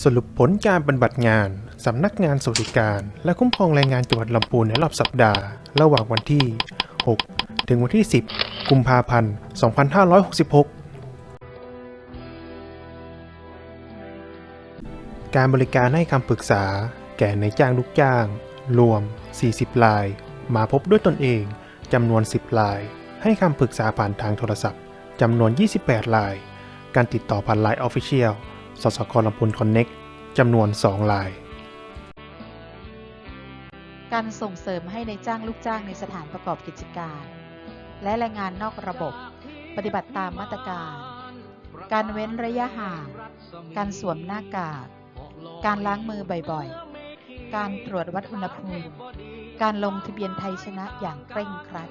สรุปผลการปฏิบัติงาน สำนักงานสวัสดิการ และคุ้มครองแรงงานจังหวัดลำพูนในรอบสัปดาห์ ระหว่างวันที่ 6 ถึงวันที่ 10 กุมภาพันธ์ 2566 การบริการให้คำปรึกษา แก่ในจ้างลูกจ้าง รวม 40ราย มาพบด้วยตนเองจำนวน 10ราย ให้คำปรึกษาผ่านทางโทรศัพท์จำนวน 28ราย การติดต่อผ่านไลน์ออฟฟิเชียล สสกลำพูนคอนเน็กจำนวน2ราย การส่งเสริมให้ในจ้างลูกจ้างในสถานประกอบกิจการ และแรงงานนอกระบบ ปฏิบัติตามมาตรการ การเว้นระยะห่าง การสวมหน้ากาก การล้างมือบ่อยๆ การตรวจวัดอุณหภูมิ การลงทะเบียนไทยชนะอย่างเคร่งครัด